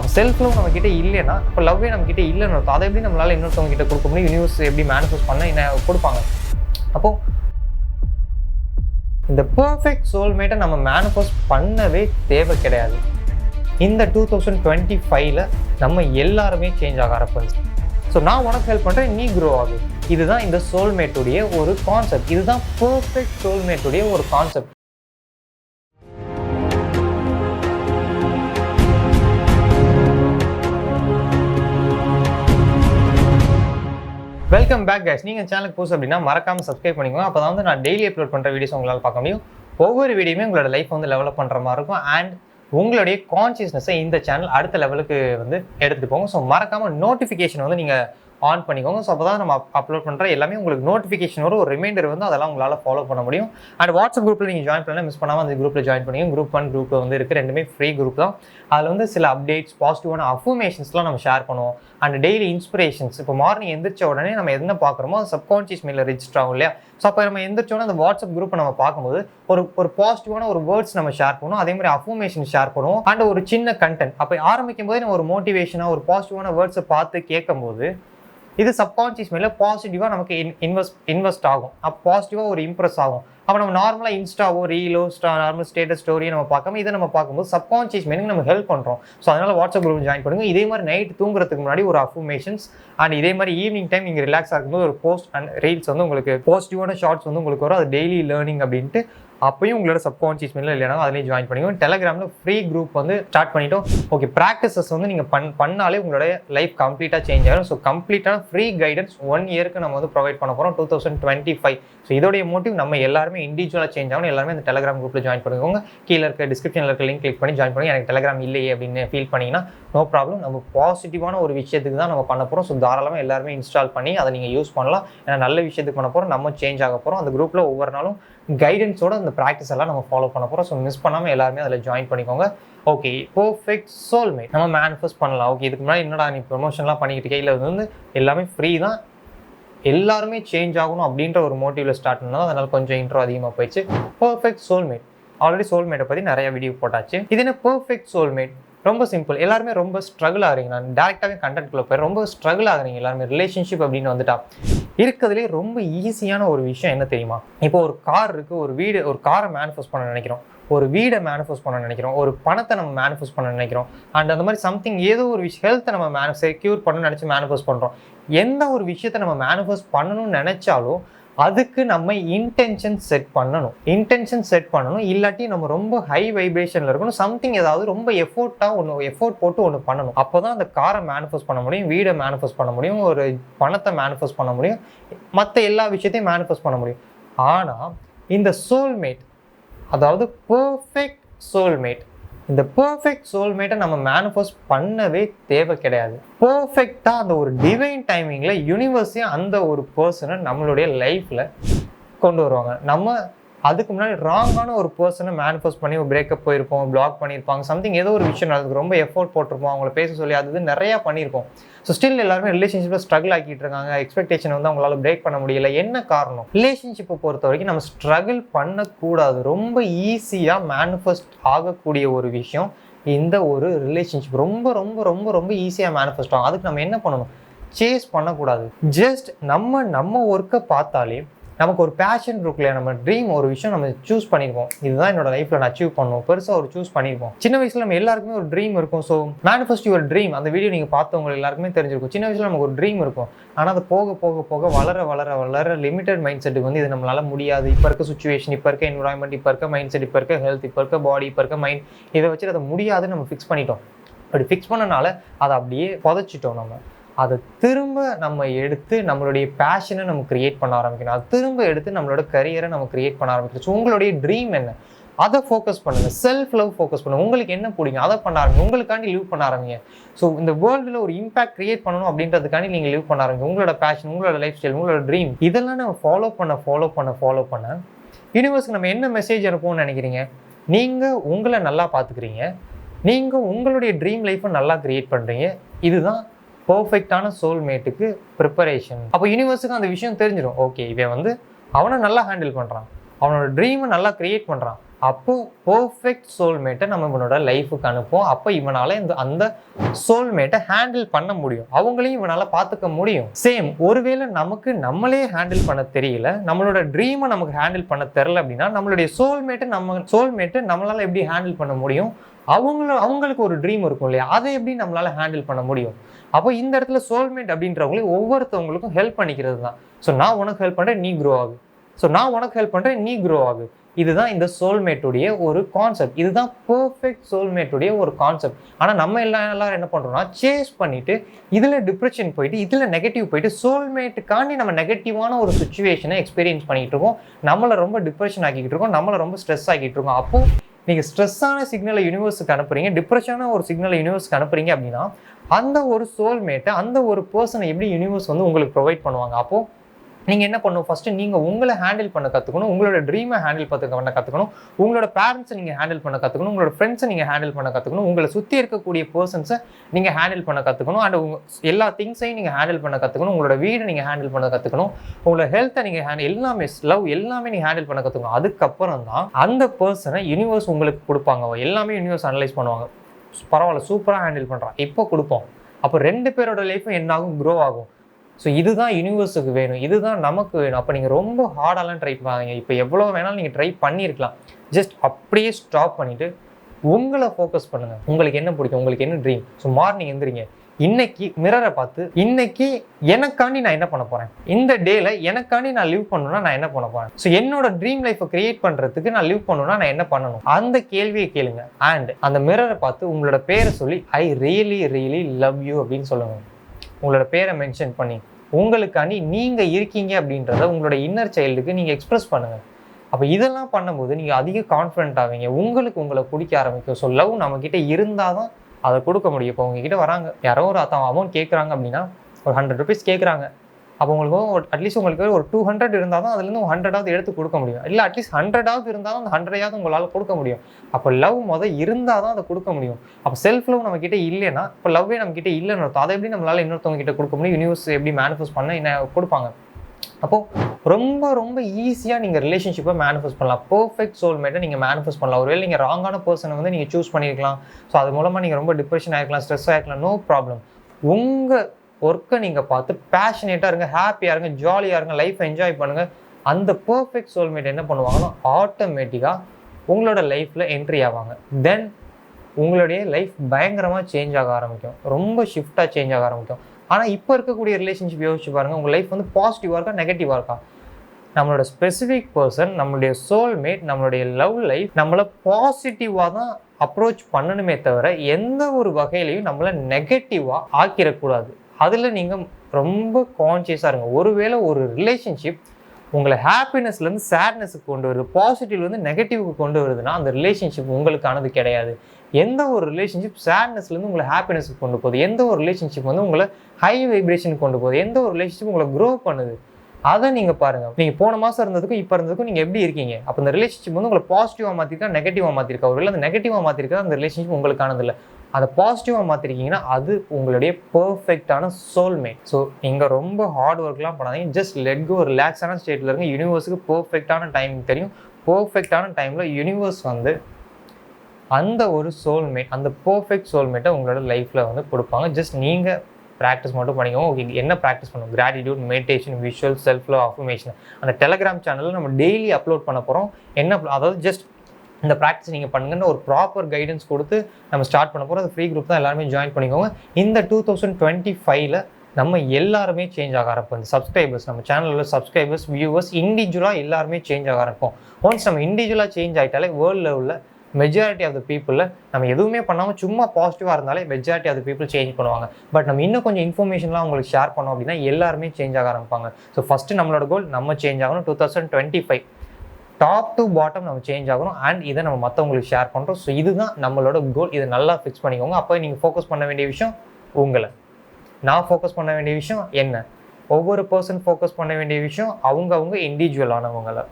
அப்போ self love நம்ம கிட்டே இல்லைன்னா இப்போ லவ்வே நம்ம கிட்டே இல்லைன்னு அர்த்தம். அதை எப்படி நம்மளால இன்னொருத்தவங்க கிட்ட கொடுக்க முடியும்? யூனிவர்ஸ் எப்படி மேனிஃபெஸ்ட் பண்ண என்ன கொடுப்பாங்க? அப்போ இந்த பர்ஃபெக்ட் சோல்மேட்டை நம்ம மேனிஃபெஸ்ட் பண்ணவே தேவை கிடையாது. இந்த டூ தௌசண்ட் டுவெண்ட்டி ஃபைவ்ல நம்ம எல்லாருமே சேஞ்ச் ஆக ஆரம்பிச்சு. ஸோ நான் உனக்கு ஹெல்ப் பண்ணுறேன் நீ க்ரோ ஆகு. இதுதான் இந்த சோல்மேட்டுடைய ஒரு கான்செப்ட் இதுதான் பர்ஃபெக்ட் சோல்மேட்டுடைய ஒரு கான்செப்ட் வெல்கம் பேக் கைஸ் நீங்கள் சேனலுக்கு புதுசு அப்படின்னா மறக்காம சப்ஸ்கிரைப் பண்ணிக்கோங்க. அப்போ தான் வந்து நான் டெய்லி அப்லோட் பண்ணுற வீடியோஸ் உங்களால் பார்க்க முடியும். ஒவ்வொரு வீடியோமே உங்களோட லைஃப் வந்து டெவலப் பண்ணுற மாதிரி இருக்கும். அண்ட் உங்களுடைய கான்சியஸ்னஸை இந்த சேனல் அடுத்த லெவலுக்கு வந்து எடுத்துகிட்டு போங்க. ஸோ மறக்காமல் நோட்டிஃபிகேஷன் வந்து நீங்கள் ஆன் பண்ணிக்கோங்க. ஸோ அப்போ தான் நம்ம அப்லோட் பண்ணுற எல்லாமே உங்களுக்கு நோட்டிஃபிகேஷன் வரும் ஒரு ரிமைண்டர் வந்து அதெல்லாம் உங்களால் ஃபாலோ பண்ண முடியும். அண்ட் வாட்ஸ்அப் குரூப்பில் நீங்கள் ஜாயின் பண்ணலாம் மிஸ் பண்ணாமல் அந்த குரூப்பில் ஜாயின் பண்ணிங்க குரூப் ஒன் குரூப் வந்து இருக்குது ரெண்டுமே ஃப்ரீ குரூப் தான். அதில் வந்து சில அப்டேட்ஸ் பாசிட்டிவான அஃபர்மேஷன்ஸ்லாம் நம்ம ஷேர் பண்ணுவோம். அண்ட் டெய்லி இன்ஸ்பிரேஷன்ஸ் இப்போ மார்னிங் எந்திரிச்ச உடனே நம்ம என்ன பார்க்குறோமோ அது சப்கான்ஷியஸ் மெயிலில் ரிஜிஸ்டர் ஆகும் இல்லையா? ஸோ அப்போ நம்ம எந்திரிச்ச அந்த வாட்ஸ்அப் குரூப்பை நம்ம பார்க்கும்போது ஒரு ஒரு பாசிட்டிவான ஒரு வேர்ட்ஸ் நம்ம ஷேர் பண்ணுவோம். அதே மாதிரி அஃபர்மேஷன் ஷேர் பண்ணுவோம். அண்ட் ஒரு சின்ன கண்டென்ட் அப்போ ஆரம்பிக்கும் போதே நம்ம ஒரு மோட்டிவேஷனாக ஒரு பாசிட்டிவான வேர்ட்ஸை பார்த்து கேட்கும்போது இது சப்கான்ஷியஸ் மேல பாசிட்டிவாக நமக்கு இன் இன்வெஸ்ட் இன்வெஸ்ட் ஆகும். அப்போ பாசிட்டிவாக ஒரு இம்ப்ரெஸ் ஆகும். அப்போ நம்ம நார்மலாக இன்ஸ்டாவோ ரீலோ ஸ்டா நார்மல் ஸ்டேட்டஸ் ஸ்டோரியோ நம்ம பார்க்காம இதை நம்ம பார்க்கும்போது சப்கான்ஷியஸ் மைண்டுக்கு நம்ம ஹெல்ப் பண்ணுறோம் ஸோ அதனால் வாட்ஸ்அப் குரூப் ஜாயின் பண்ணுங்க. இதே மாதிரி நைட் தூங்குறதுக்கு முன்னாடி ஒரு அஃபர்மேஷன்ஸ் அண்ட் இதே மாதிரி ஈவினிங் டைம் நீங்கள் ரிலாக்ஸ் ஆகும்போது ஒரு போஸ்ட் அண்ட் ரீல்ஸ் வந்து உங்களுக்கு பாசிட்டிவான ஷார்ட்ஸ் வந்து உங்களுக்கு வரும். அது டெய்லி லேர்னிங் அப்படின்ட்டு அப்பயும் உங்களோட சப்கான்ஷியஸ் மைண்டில் இல்லைனா அதுலேயும் ஜாயின் பண்ணிக்கோ டெலகிராமில் ஃப்ரீ குரூப் வந்து ஸ்டார்ட் பண்ணிட்டோம். ஓகே ப்ராக்டிசஸ் வந்து நீங்கள் பண் பண்ணாலே உங்களோட லைஃப் கம்ப்ளீட்டாக சேஞ்ச் ஆகும் ஸோ கம்ப்ளீட்டான ஃப்ரீ கைடன்ஸ் ஒன் இயருக்கு நம்ம வந்து ப்ரொவைட் பண்ண போகிறோம் two thousand twenty five so இதோடைய மோட்டிவ் நம்ம எல்லாருமே இண்டிவிஜுவலாக சேஞ்ச் ஆகணும். எல்லாருமே இந்த டெலகிராம் குரூப்பில் ஜாயின் பண்ணிக்கோங்க. கீழே இருக்க டிஸ்கிரிப்ஷனில் இருக்க லிங்க் கிளிக் பண்ணி ஜாயின் பண்ணி எனக்கு டெலகிராம் இல்லையே அப்படின்னு ஃபீல் பண்ணிங்கன்னா நோ ப்ராப்ளம் நம்ம பாசிட்டிவான ஒரு விஷயத்துக்கு தான் நம்ம பண்ண போகிறோம் ஸோ தாராளமாக எல்லாருமே இன்ஸ்டால் பண்ணி அதை நீங்கள் யூஸ் பண்ணலாம். ஏன்னா நல்ல விஷயத்துக்கு பண்ண போகிறோம் நம்ம சேஞ்ச் ஆக போகிறோம் அந்த குரூப்பில் ஒவ்வொரு நாளும் கைடன்ஸோட அந்த ப்ராக்டிஸ் எல்லாம் நம்ம ஃபாலோ பண்ண போகிறோம் ஸோ மிஸ் பண்ணாமல் எல்லாருமே அதில் ஜாயின் பண்ணிக்கோங்க. ஓகே பர்ஃபெக்ட் சோல்மேட் நம்ம மேனிஃபெஸ்ட் பண்ணலாம். ஓகே இதுக்கு முன்னாடி என்னடா நீ ப்ரொமோஷன்லாம் பண்ணிக்கிட்டு இருக்கே? இல்லை வந்து எல்லாமே ஃப்ரீ தான். எல்லாருமே சேஞ்ச் ஆகணும் அப்படின்ற ஒரு மோட்டிவில் ஸ்டார்ட் பண்ணால் அதனால் கொஞ்சம் இன்ட்ரோ அதிகமாக போயிடுச்சு. பர்ஃபெக்ட் சோல்மேட் ஆல்ரெடி சோல்மேட்டை பற்றி நிறைய வீடியோ போட்டாச்சு. இது என்ன பர்ஃபெக்ட் சோல்மேட் ரொம்ப சிம்பிள் எல்லாருமே ரொம்ப ஸ்ட்ரகிள் ஆகிறீங்க. நான் டேரெக்டாகவே கண்டென்ட்குள்ளே போய் ரொம்ப ஸ்ட்ரகிள் ஆகிறீங்க. எல்லாருமே ரிலேஷன்ஷிப் அப்படின்னு வந்துட்டா. இருக்கிறதுலே ரொம்ப ஈஸியான ஒரு விஷயம் என்ன தெரியுமா? இப்போ ஒரு கார் இருக்கு ஒரு வீடு ஒரு காரை மேனிஃபெஸ்ட் பண்ண நினைக்கிறோம். ஒரு வீடை மேனிஃபெஸ்ட் பண்ண நினைக்கிறோம். ஒரு பணத்தை நம்ம மேனிஃபெஸ்ட் பண்ண நினைக்கிறோம். அண்ட் அந்த மாதிரி சம்திங் ஏதோ ஒரு விஷயம் ஹெல்த்தை நம்ம மேனி செக்யூர் பண்ணணும்னு நினச்சி மேனிஃபெஸ்ட் பண்ணுறோம் எந்த ஒரு விஷயத்தை நம்ம மேனிஃபெஸ்ட் பண்ணணும்னு நினச்சாலும் அதுக்கு நம்ம இன்டென்ஷன் செட் பண்ணணும். இன்டென்ஷன் செட் பண்ணணும். இல்லாட்டி நம்ம ரொம்ப ஹை வைப்ரேஷனில் இருக்கணும். சம்திங் ஏதாவது ரொம்ப எஃபோர்ட்டாக ஒன்று எஃபோர்ட் போட்டு ஒன்று பண்ணணும். அப்போ தான் அந்த காரை மேனிஃபெஸ்ட் பண்ண முடியும் வீடை மேனிஃபெஸ்ட் பண்ண முடியும் ஒரு பணத்தை மேனிஃபெஸ்ட் பண்ண முடியும் மற்ற எல்லா விஷயத்தையும் மேனிஃபெஸ்ட் பண்ண முடியும். ஆனால் இந்த சோல்மேட் அதாவது பர்ஃபெக்ட் சோல்மேட் இந்த பர்ஃபெக்ட் சோல்மேட்டை நம்ம மேனிஃபெஸ்ட் பண்ணவே தேவை கிடையாது. பர்ஃபெக்டாக அந்த ஒரு டிவைன் டைமிங்கில் யூனிவர்ஸையும் அந்த ஒரு பர்சனை நம்மளுடைய லைஃப்பில் கொண்டு வருவாங்க. நம்ம அதுக்கு முன்னாடி ராங்கான ஒரு பர்சனை மேனிஃபெஸ்ட் பண்ணி ஒரு பிரேக்கப் போயிருப்போம் பிளாக் பண்ணியிருப்பாங்க சம்திங் ஏதோ ஒரு விஷயம் அதுக்கு ரொம்ப எஃபோர்ட் போட்டிருப்போம் அவங்கள பேச சொல்லி அது இது நிறையா பண்ணியிருப்போம் ஸோ ஸ்டில் எல்லாருமே ரிலேஷன்ஷிப்பில் ஸ்ட்ரகிள் ஆக்கிட்டு இருக்காங்க. எக்ஸ்பெக்டேஷன் வந்து அவங்களால பிரேக் பண்ண முடியல. என்ன காரணம்? ரிலேஷன்ஷிப்பை பொறுத்த வரைக்கும் நம்ம ஸ்ட்ரகிள் பண்ணக்கூடாது. ரொம்ப ஈஸியாக மேனிஃபெஸ்ட் ஆகக்கூடிய ஒரு விஷயம் இந்த ஒரு ரிலேஷன்ஷிப் ரொம்ப ரொம்ப ரொம்ப ரொம்ப ஈஸியாக மேனிஃபெஸ்ட் ஆகும். அதுக்கு நம்ம என்ன பண்ணணும்? சேஸ் பண்ணக்கூடாது. ஜஸ்ட் நம்ம நம்ம ஒர்க்கை பார்த்தாலே நமக்கு ஒரு பேஷன் இருக்குல்ல நம்ம ட்ரீம் ஒரு விஷயம் நம்ம சூஸ் பண்ணியிருப்போம் இதுதான் என்னோட லைஃப்ல நான் அச்சீவ் பண்ணுவோம் பெருசாக ஒரு சூஸ் பண்ணியிருப்போம் சின்ன வயசுல நம்ம எல்லாருக்குமே ஒரு ட்ரீம் இருக்கும். ஸோ மேனிஃபெஸ்ட் யுவர் ட்ரீம் அந்த வீடியோ நீங்கள் பார்த்தவங்க எல்லாருக்குமே தெரிஞ்சிருக்கும். சின்ன வயசுல நமக்கு ஒரு ட்ரீம் இருக்கும். ஆனால் அது போக போக போக வளர வளர வளர லிமிடெட் மைண்ட் செட்டுக்கு வந்து இது நம்மளால முடியாது. இப்போ இருக்க சுச்சுவேஷன் இப்போ இருக்க என்வரான்மெண்ட் இப்போ இருக்க மைண்ட் செட் இப்போ இருக்க ஹெல்த் இப்போ இருக்க பாடி இப்போ இருக்க மைண்ட் இதை வச்சு அதை முடியாதுன்னு நம்ம ஃபிக்ஸ் பண்ணிட்டோம். அப்படி ஃபிக்ஸ் பண்ணனால அதை அப்படியே புதைச்சிட்டோம் நம்ம. அதை திரும்ப நம்ம எடுத்து நம்மளுடைய பேஷனை நம்ம கிரியேட் பண்ண ஆரம்பிக்கணும். அதை திரும்ப எடுத்து நம்மளோட கரியரை நம்ம கிரியேட் பண்ண ஆரம்பிக்கணும். ஸோ உங்களுடைய ட்ரீம் என்ன? அதை ஃபோக்கஸ் பண்ணுங்கள் செல்ஃப் லவ் ஃபோக்கஸ் பண்ணுங்கள் உங்களுக்கு என்ன பிடிக்கும்? அதை பண்ண ஆரம்பிங்க. உங்களுக்காண்டி லீவ் பண்ண ஆரம்பிங்க. ஸோ இந்த வேர்ல்டில் ஒரு இம்பாக்ட் கிரியேட் பண்ணணும் அப்படின்றதுக்காண்டி நீங்கள் லீவ் பண்ண ஆரம்பிங்க. உங்களோட பேஷன் உங்களோட லைஃப் ஸ்டைல் உங்களோட ட்ரீம் இதெல்லாம் நம்ம ஃபாலோ பண்ண ஃபாலோ பண்ண ஃபாலோ பண்ண யூனிவர்ஸ்க்கு நம்ம என்ன மெசேஜ் அனுப்புவோம்னு நினைக்கிறீங்க? நீங்கள் உங்களை நல்லா பார்த்துக்கிறீங்க. நீங்கள் உங்களுடைய ட்ரீம் லைஃப்பை நல்லா க்ரியேட் பண்ணுறீங்க இதுதான் பர்ஃபெக்டான சோல்மேட்டுக்கு ப்ரிப்பரேஷன் அப்போ யூனிவர்ஸுக்கு அந்த விஷயம் தெரிஞ்சிடும் ஓகே இவன் வந்து அவனை நல்லா ஹேண்டில் பண்ணுறான் அவனோட ட்ரீமை நல்லா க்ரியேட் பண்ணுறான் அப்போ பர்ஃபெக்ட் சோல்மேட்டை நம்ம இவனோட லைஃபுக்கு அனுப்புவோம். அப்போ இவனால் இந்த அந்த சோல்மேட்டை ஹேண்டில் பண்ண முடியும். அவங்களையும் இவனால் பார்த்துக்க முடியும். சேம் ஒருவேளை நமக்கு நம்மளே ஹேண்டில் பண்ண தெரியல நம்மளோட ட்ரீமை நமக்கு ஹேண்டில் பண்ண தெரில அப்படின்னா நம்மளுடைய சோல்மேட்டை நம்ம சோல்மேட்டை நம்மளால் எப்படி ஹேண்டில் பண்ண முடியும்? அவங்கள அவங்களுக்கு ஒரு ட்ரீம் இருக்கும் இல்லையா? அதை எப்படி நம்மளால் ஹேண்டில் பண்ண முடியும்? அப்போ இந்த இடத்துல சோல்மேட் அப்படின்றவங்களே ஒவ்வொருத்தவங்களுக்கும் ஹெல்ப் பண்ணிக்கிறது தான் ஸோ நான் உனக்கு ஹெல்ப் பண்ணுறேன் நீ க்ரோ ஆகு. ஸோ நான் உனக்கு ஹெல்ப் பண்ணுறேன் நீ க்ரோ ஆகு. இதுதான் இந்த சோல்மேட்டுடைய ஒரு கான்செப்ட் இதுதான் பர்ஃபெக்ட் சோல்மேட்டுடைய ஒரு கான்செப்ட் ஆனால் நம்ம எல்லாம் எல்லாரும் என்ன பண்ணுறோம்னா சேஸ் பண்ணிவிட்டு இதில் டிப்ரெஷன் போயிட்டு இதில் நெகட்டிவ் போயிட்டு சோல்மேட்டுக்காண்டி நம்ம நெகட்டிவான ஒரு சுச்சுவேஷனை எக்ஸ்பீரியன்ஸ் பண்ணிகிட்டு இருக்கோம். நம்மளை ரொம்ப டிப்ரெஷன் ஆக்கிக்கிட்டு இருக்கோம் நம்மளை ரொம்ப ஸ்ட்ரெஸ் ஆக்கிட்டு இருக்கோம். அப்போது நீங்கள் ஸ்ட்ரெஸ்ஸான சிக்னலை யூனிவர்ஸுக்கு அனுப்புறீங்க டிப்ரெஷனான ஒரு சிக்னலை யூனிவர்ஸுக்கு அனுப்புறீங்க அப்படின்னா அந்த ஒரு சோல்மேட்டை அந்த ஒரு பர்சனை எப்படி யூனிவர்ஸ் வந்து உங்களுக்கு ப்ரொவைட் பண்ணுவாங்க? அப்போது நீங்கள் என்ன பண்ணணும்? ஃபஸ்ட்டு நீங்கள் உங்களை ஹேண்டில் பண்ண கற்றுக்கணும் உங்களோட ட்ரீமை ஹேண்டில் பார்த்து பண்ண கற்றுக்கணும் உங்களோட பேரண்ட்ஸை நீங்கள் ஹேண்டில் பண்ண கற்றுக்கணும் உங்களோட ஃப்ரெண்ட்ஸை நீங்கள் ஹேண்டில் பண்ண கற்றுக்கணும் உங்களை சுற்றி இருக்கக்கூடிய பர்சன்ஸை நீங்கள் ஹேண்டில் பண்ண கற்றுக்கணும் அண்ட் உங்க எல்லா திங்ஸையும் நீங்கள் ஹேண்டில் பண்ண கற்றுக்கணும் உங்களோட வீடை நீங்கள் ஹேண்டில் பண்ண கற்றுக்கணும் உங்களோட ஹெல்த்தை நீங்கள் ஹேண்டில் எல்லாமே லவ் எல்லாமே நீங்கள் ஹேண்டில் பண்ண கற்றுக்கணும் அதுக்கப்புறம் தான் அந்த பர்சனை யூனிவர்ஸ் உங்களுக்கு கொடுப்பாங்க. எல்லாமே யூனிவர்ஸ் அனலைஸ் பண்ணுவாங்க. பரவாயில்ல சூப்பராக ஹேண்டில் பண்ணுறான் இப்போ கொடுப்போம். அப்போ ரெண்டு பேரோட லைஃப்பும் என்னாகும்? க்ரோ ஆகும். ஸோ இதுதான் யூனிவர்ஸுக்கு வேணும். இதுதான் நமக்கு வேணும். அப்போ நீங்கள் ரொம்ப ஹார்டாலாம் ட்ரை பண்ணாதீங்க. இப்போ எவ்வளோ வேணாலும் நீங்கள் ட்ரை பண்ணியிருக்கலாம் ஜஸ்ட் அப்படியே ஸ்டாப் பண்ணிவிட்டு உங்களை ஃபோக்கஸ் பண்ணுங்கள் உங்களுக்கு என்ன பிடிக்கும்? உங்களுக்கு என்ன ட்ரீம் ஸோ மார்னிங் எந்திரிங்க. இன்னைக்கு மிரரை பார்த்து இன்னைக்கு எனக்காண்டி நான் என்ன பண்ண போறேன்? இந்த டேல எனக்காண்டி நான் லிவ் பண்ணணும்னா நான் என்ன பண்ண போறேன்? ஸோ என்னோட ட்ரீம் லைஃப்பை கிரியேட் பண்றதுக்கு நான் லிவ் பண்ணணும்னா நான் என்ன பண்ணணும்? அந்த கேள்வியை கேளுங்க. அண்ட் அந்த மிரரை பார்த்து உங்களோட பேரை சொல்லி I really really love you அப்படின்னு சொல்லுங்க. உங்களோட பேரை மென்ஷன் பண்ணி உங்களுக்காண்டி நீங்கள் இருக்கீங்க அப்படின்றத உங்களோட இன்னர் சைல்டுக்கு நீங்கள் எக்ஸ்ப்ரெஸ் பண்ணுங்கள் அப்போ இதெல்லாம் பண்ணும்போது நீங்கள் அதிக கான்ஃபிடென்ட் ஆவீங்க. உங்களுக்கு உங்களை பிடிக்க ஆரம்பிக்கும். ஸோ லவ் நம்மக்கிட்ட இருந்தால் தான் அதை கொடுக்க முடியும். இப்போ உங்ககிட்ட வராங்க. யாரோ ஒரு அத்தம் அமௌண்ட் கேட்குறாங்க அப்படின்னா ஒரு ஹண்ட்ரட் ருபீஸ் கேட்குறாங்க அப்போ உங்களுக்கு அட்லீஸ்ட் உங்களுக்கு ஒரு டூ ஹண்ட்ரட் இருந்தால் தான் அதுலேருந்து ஒரு ஹண்ட்ரடாவது எடுத்து கொடுக்க முடியும். இல்லை அட்லீஸ்ட் ஹண்ட்ரடாவது இருந்தால் அந்த ஹண்ட்ரடாவது உங்களால் கொடுக்க முடியும். அப்போ லவ் மொதல் இருந்தால் தான் அதை கொடுக்க முடியும். அப்போ செல்ஃப் லவ் நம்ம கிட்டே இல்லைன்னா இப்போ லவ்வே நம்ம கிட்டே இல்லைன்னு அர்த்தம். அதை எப்படி நம்மளால் இன்னொருத்தவங்க கிட்ட கொடுக்க முடியும்? யூனிவர்ஸ் எப்படி மேனிஃபெஸ்ட் பண்ண என்ன கொடுப்பாங்க? அப்போது ரொம்ப ரொம்ப ஈஸியாக நீங்கள் ரிலேஷன்ஷிப்பை மேனிஃபெஸ்ட் பண்ணலாம். பர்ஃபெக்ட் சோல்மேட்டை நீங்கள் மேனிஃபெஸ்ட் பண்ணலாம். ஒருவேளை நீங்கள் ராங்கான பர்சனை வந்து நீங்கள் சூஸ் பண்ணியிருக்கலாம் ஸோ அது மூலமாக நீங்கள் ரொம்ப டிப்ரெஷன் ஆகிருக்கலாம் ஸ்ட்ரெஸ் ஆகிருக்கலாம் நோ ப்ராப்ளம் உங்கள் ஒர்க்கை நீங்கள் பார்த்து பேஷனேட்டாக இருங்க ஹாப்பியாக இருங்க ஜாலியாக இருங்க லைஃப் என்ஜாய் பண்ணுங்கள் அந்த பர்ஃபெக்ட் சோல்மேட் என்ன பண்ணுவாங்கன்னா ஆட்டோமேட்டிக்காக உங்களோட லைஃப்பில் என்ட்ரி ஆவாங்க. தென் உங்களுடைய லைஃப் பயங்கரமாக சேஞ்ச் ஆக ஆரம்பிக்கும். ரொம்ப ஷிஃப்டாக சேஞ்ச் ஆக ஆரம்பிக்கும். ஆனால் இப்போ இருக்கக்கூடிய ரிலேஷன்ஷிப் யோசிச்சு பாருங்கள் உங்கள் லைஃப் வந்து பாசிட்டிவாக இருக்கா நெகட்டிவாக இருக்கா? நம்மளோட ஸ்பெசிஃபிக் பர்சன் நம்மளுடைய சோல்மேட் நம்மளுடைய லவ் லைஃப் நம்மளை பாசிட்டிவாக தான் அப்ரோச் பண்ணணுமே தவிர எந்த ஒரு வகையிலையும் நம்மளை நெகட்டிவாக ஆக்கிடக்கூடாது. அதில் நீங்கள் ரொம்ப கான்சியஸாக இருங்க. ஒருவேளை ஒரு ரிலேஷன்ஷிப் உங்களை ஹாப்பினஸ்லேருந்து சேட்னஸுக்கு கொண்டு வருது பாசிட்டிவ்லேருந்து நெகட்டிவ்க்கு கொண்டு வருதுன்னா அந்த ரிலேஷன்ஷிப் உங்களுக்கானது கிடையாது. எந்த ஒரு ரிலேஷன்ஷிப் சேட்னஸ்லேருந்து உங்களை ஹாப்பினஸுக்கு கொண்டு போகுது? எந்த ஒரு ரிலேஷன்ஷிப் வந்து உங்களை ஹை வைப்ரேஷனுக்கு கொண்டு போகுது? எந்த ஒரு ரிலேஷன்ஷிப் உங்களை க்ரோ பண்ணுது? அதை நீங்கள் பாருங்கள் நீங்கள் போன மாதம் இருந்ததுக்கும் இப்போ இருந்ததுக்கும் நீங்கள் எப்படி இருக்கீங்க? அப்போ இந்த ரிலேஷன்ஷிப் வந்து உங்களை பாசிட்டிவாக மாற்றிருக்கா நெகட்டிவாக மாற்றிருக்கா ஒருவேளை அந்த நெகட்டிவாக மாற்றிருக்கா அந்த ரிலேஷன்ஷிப் உங்களுக்கானது இல்லை. அதை பாசிட்டிவாக மாற்றிருக்கீங்கன்னா அது உங்களுடைய பர்ஃபெக்டான சோல்மேட் ஸோ நீங்கள் ரொம்ப ஹார்ட் ஒர்க்லாம் பண்ணாதீங்க. ஜஸ்ட் லெட் கோ ரிலாக்ஸான ஸ்டேட்டில் இருங்க. யூனிவர்ஸுக்கு பர்ஃபெக்டான டைமிங் தெரியும். பர்ஃபெக்டான டைமில் யூனிவர்ஸ் வந்து அந்த ஒரு சோல்மேட் அந்த பர்ஃபெக்ட் சோல்மேட்டை உங்களோட லைஃப்பில் வந்து கொடுப்பாங்க. ஜஸ்ட் நீங்கள் ப்ராக்டிஸ் மட்டும் பண்ணிக்கோங்க. ஓகே என்ன ப்ராக்டிஸ் பண்ணுவோம் gratitude meditation visual self love affirmation அந்த டெலகிராம் சேனலில் நம்ம டெய்லி அப்லோட் பண்ண போகிறோம் என்ன அதாவது ஜஸ்ட் இந்த ப்ராக்டிஸ் நீங்கள் பண்ணுங்கன்னு ஒரு ப்ராப்பர் கைடன்ஸ் கொடுத்து நம்ம ஸ்டார்ட் பண்ண போகிறோம் அது ஃப்ரீ குரூப் தான் எல்லாருமே ஜாயின் பண்ணிக்கோங்க. இந்த டூ தௌசண்ட் டுவெண்ட்டி ஃபைவ்ல நம்ம எல்லாருமே சேஞ்ச் ஆக ஆரம்பிப்போம். சப்ஸ்கிரைபர்ஸ் நம்ம சேனலில் சப்ஸ்கிரைபர்ஸ் வியூவர்ஸ் இண்டிவிஜுவலாக எல்லாருமே சேஞ்ச் ஆக ஆரம்பிப்போம். ஒன்ஸ் நம்ம இண்டிவிஜுவலாக சேஞ்ச் ஆகிட்டாலே வேர்ல்டு லெவலில் மெஜாரிட்டி ஆஃப் த பீப்புளில் நம்ம எதுவுமே பண்ணாமல் சும்மா பாசிட்டிவாக இருந்தாலே majority of the people change பண்ணுவாங்க. பட் நம்ம இன்னும் கொஞ்சம் இன்ஃபர்மேஷன்லாம் உங்களுக்கு ஷேர் பண்ணோம் அப்படின்னா எல்லாருமே சேஞ்ச் ஆக ஆரம்பிப்பாங்க. ஸோ ஃபஸ்ட்டு நம்மளோட கோல் நம்ம சேஞ்ச் ஆகணும். Two thousand twenty five top to bottom நம்ம சேஞ்ச் ஆகணும். அண்ட் இதை நம்ம மற்றவங்களுக்கு ஷேர் பண்ணுறோம் ஸோ இதுதான் நம்மளோட கோல் இதை நல்லா ஃபிக்ஸ் பண்ணிக்கோங்க. அப்போ நீங்கள் ஃபோக்கஸ் பண்ண வேண்டிய விஷயம் உங்களை. நான் ஃபோக்கஸ் பண்ண வேண்டிய விஷயம் என்ன? ஒவ்வொரு பர்சன் ஃபோக்கஸ் பண்ண வேண்டிய விஷயம் அவங்கவுங்க இண்டிவிஜுவலானவங்களை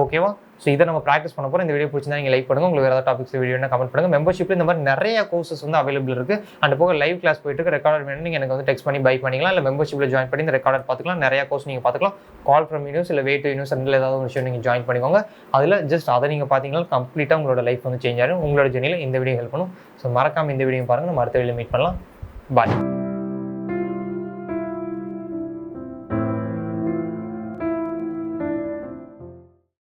ஓகேவா ஸோ இதை நம்ம ப்ராக்டிஸ் பண்ண போகிறோம் இந்த வீடியோ பிடிச்சிருந்தா நீங்கள் லைக் பண்ணுங்க. உங்களுக்கு வேறு ஏதாவது டாபிக்ஸ் வீடியோ என்ன கமெண்ட் பண்ணுங்க. மெம்பர்ஷிப்பில் இந்த மாதிரி நிறைய கோர்சஸ் வந்து அவைலபிள் இருக்கு. அண்ட் போக லைவ் கிளாஸ் போயிட்டு இருக்கு ரெக்கார்டர் வேணும் நீங்கள் எனக்கு வந்து டெக்ஸ்ட் பண்ணி பை பண்ணிக்கலாம். இல்லை மெம்பர்ஷிப்பில் ஜாயின் பண்ணி இந்த ரெக்கார்டர் பார்த்துக்கலாம். நிறைய கோர்ஸ் நீங்கள் பார்த்துக்கலாம். கால் ஃப்ரம் யூனிவர்ஸ் இல்லை வே டு யூனிவர்ஸ் ரெண்டில் ஏதாவது ஒரு விஷயம் நீங்கள் ஜாயின் பண்ணிக்கோங்க. அதில் ஜஸ்ட் அதை நீங்கள் பார்த்தீங்கன்னா கம்ப்ளீட்டாக உங்களோட லைஃப் வந்து சேஞ்ச் ஆகும் உங்களோட ஜெர்னியில் இந்த வீடியோ ஹெல்ப் பண்ணும். ஸோ மறக்காம இந்த வீடியோ பாருங்கள் நம்ம அடுத்த வீடியோ மீட் பண்ணலாம். பாய்